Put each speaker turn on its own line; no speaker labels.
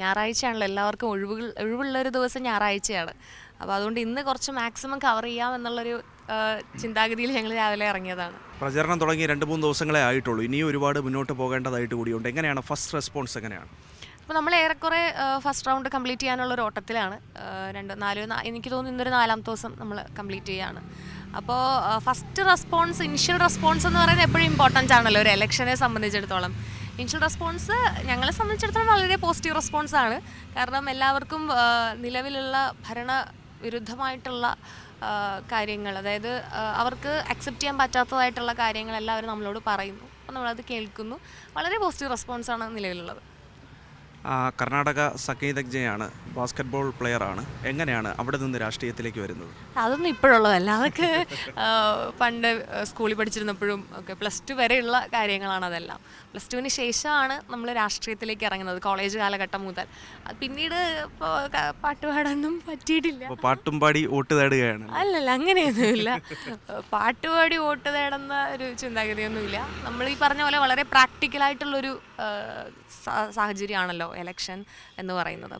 ഞായറാഴ്ചയാണല്ലോ എല്ലാവർക്കും ഒഴിവുകൾ ഒഴിവുള്ള ഒരു ദിവസം ഞായറാഴ്ചയാണ്. അപ്പോൾ അതുകൊണ്ട് ഇന്ന് കുറച്ച് മാക്സിമം കവർ ചെയ്യാം എന്നുള്ളൊരു ചിന്താഗതിയിൽ ഞങ്ങൾ രാവിലെ ഇറങ്ങിയതാണ്.
പ്രചരണം തുടങ്ങി രണ്ട് മൂന്ന് ദിവസങ്ങളെ ആയിട്ടുള്ളൂ. ഇനിയും ഒരുപാട് മുന്നോട്ട് പോകേണ്ടതായിട്ട് കൂടിയുണ്ട്. എങ്ങനെയാണ്? ഫസ്റ്റ് റെസ്പോൺസ് എങ്ങനെയാണ്?
അപ്പോൾ നമ്മൾ ഏറെക്കുറെ ഫസ്റ്റ് റൗണ്ട് കംപ്ലീറ്റ് ചെയ്യാനുള്ള ഒരു ഓട്ടത്തിലാണ് രണ്ട് നാല് എനിക്ക് തോന്നുന്നു ഇന്നൊരു നാലാമത്തെ ദിവസം നമ്മൾ കംപ്ലീറ്റ് ചെയ്യാണ്. അപ്പോൾ ഫസ്റ്റ് റെസ്പോൺസ് ഇനിഷ്യൽ റെസ്പോൺസ് എന്ന് പറയുന്നത് എപ്പോഴും ഇമ്പോർട്ടന്റ് ആണല്ലോ. ഒരു ഇലക്ഷനെ സംബന്ധിച്ചിടത്തോളം. ഇനിഷ്യൽ റെസ്പോൺസ് ഞങ്ങളെ സംബന്ധിച്ചിടത്തോളം വളരെ പോസിറ്റീവ് റെസ്പോൺസ് ആണ്. കാരണം എല്ലാവർക്കും നിലവിലുള്ള ഭരണ വിരുദ്ധമായിട്ടുള്ള കാര്യങ്ങൾ അതായത് അവർക്ക് അക്സെപ്റ്റ് ചെയ്യാൻ പറ്റാത്തതായിട്ടുള്ള കാര്യങ്ങൾ എല്ലാവരും നമ്മളോട് പറയുന്നു. അപ്പോൾ നമ്മളത് കേൾക്കുന്നു. വളരെ പോസിറ്റീവ് റെസ്പോൺസാണ് നിലവിലുള്ളത്.
കർണാടക സംഗീതജ്ഞയാണ് ബാസ്കറ്റ്ബോൾ പ്ലെയറാണ് എങ്ങനെയാണ് അവിടെ നിന്ന് രാഷ്ട്രീയത്തിലേക്ക് വരുന്നത്?
അതൊന്നും ഇപ്പോഴുള്ളതല്ല. അതൊക്കെ പണ്ട് സ്കൂളിൽ പഠിച്ചിരുന്നപ്പോഴും ഒക്കെ പ്ലസ് ടു വരെയുള്ള കാര്യങ്ങളാണ് അതെല്ലാം. പ്ലസ് ടുവിന് ശേഷമാണ് നമ്മൾ രാഷ്ട്രീയത്തിലേക്ക് ഇറങ്ങുന്നത് കോളേജ് കാലഘട്ടം മുതൽ. പിന്നീട് ഇപ്പോൾ പാട്ട് പാടാനൊന്നും പറ്റിയിട്ടില്ല.
പാട്ടും പാടി വോട്ട് തേടുകയാണ്.
അല്ലല്ല അങ്ങനെയൊന്നുമില്ല. പാട്ടുപാടി വോട്ട് തേടുന്ന ഒരു ചിന്താഗതിയൊന്നുമില്ല. നമ്മൾ ഈ പറഞ്ഞ പോലെ വളരെ പ്രാക്ടിക്കലായിട്ടുള്ളൊരു സാഹചര്യമാണല്ലോ എലക്ഷൻ എന്ന് പറയുന്നത്.